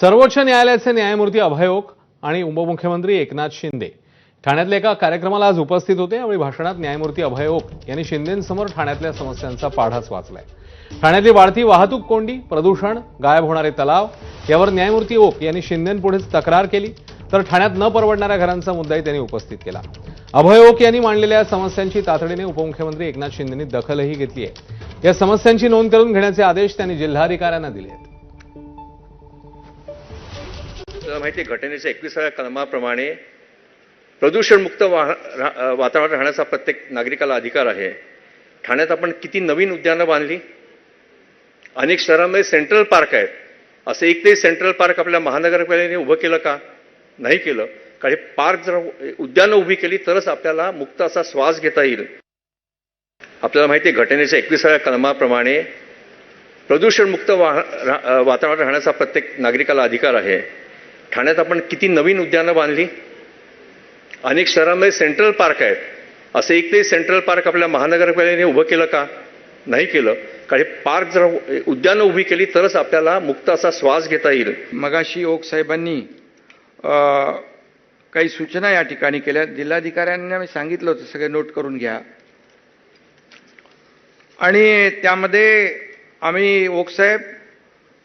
सर्वोच्च न्यायालयाचे न्यायमूर्ती अभय ओक आणि उपमुख्यमंत्री एकनाथ शिंदे. ठाण्यातल्या एका कार्यक्रमाला आज उपस्थित होते. यावेळी भाषणात न्यायमूर्ती अभय ओक यांनी शिंदेंसमोर ठाण्यातल्या समस्यांचा पाढाच वाचलाय. ठाण्यातली वाढती वाहतूक कोंडी प्रदूषण गायब होणारे तलाव यावर न्यायमूर्ती ओक यांनी शिंदेंपुढेच तक्रार केली. तर ठाण्यात न परवडणाऱ्या घरांचा मुद्दाही त्यांनी उपस्थित केला. अभय ओक यांनी मांडलेल्या समस्यांची तातडीने उपमुख्यमंत्री एकनाथ शिंदेंनी दखलही घेतली आहे या समस्यांची नोंद करून घेण्याचे आदेश त्यांनी जिल्हाधिकाऱ्यांना दिले आहेत आपल्याला माहिती आहे घटनेच्या एकविसाव्या कलमाप्रमाणे प्रदूषणमुक्त वाह वातावरण राहण्याचा प्रत्येक नागरिकाला अधिकार आहे. ठाण्यात आपण किती नवीन उद्यानं बांधली? अनेक शहरांमध्ये सेंट्रल पार्क आहेत. असं एक तरी सेंट्रल पार्क आपल्या महानगरपालिकेने उभं केलं का? नाही केलं. कारण हे पार्क जर उद्यानं उभी केली तरच आपल्याला मुक्त असा श्वास घेता येईल. आपल्याला माहिती आहे घटनेच्या एकविसाव्या कलमाप्रमाणे प्रदूषणमुक्त वाह वातावरण राहण्याचा प्रत्येक नागरिकाला अधिकार आहे. ठाण्यात आपण किती नवीन उद्यानं बांधली? अनेक शहरांमध्ये सेंट्रल पार्क आहेत. असं एक ते सेंट्रल पार्क आपल्या महानगरपालिकेने उभं केलं का? नाही केलं. कारण पार्क जर उद्यानं उभी केली तरच आपल्याला मुक्त असा श्वास घेता येईल. मगाशी ओक साहेबांनी काही सूचना या ठिकाणी केल्या. जिल्हाधिकाऱ्यांना मी सांगितलं होतं सगळे नोट करून घ्या. आणि त्यामध्ये आम्ही ओक साहेब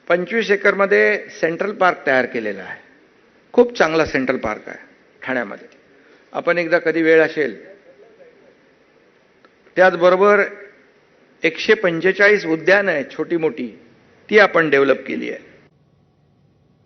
पंचवीस एकरमध्ये सेंट्रल पार्क तयार केलेला आहे. खूप चांगला सेंट्रल पार्क आहे ठाण्यामध्ये. आपण एकदा कधी वेळ असेल त्याचबरोबर एकशे पंचेचाळीस उद्यानं आहेत छोटी मोठी ती आपण डेव्हलप केली आहे.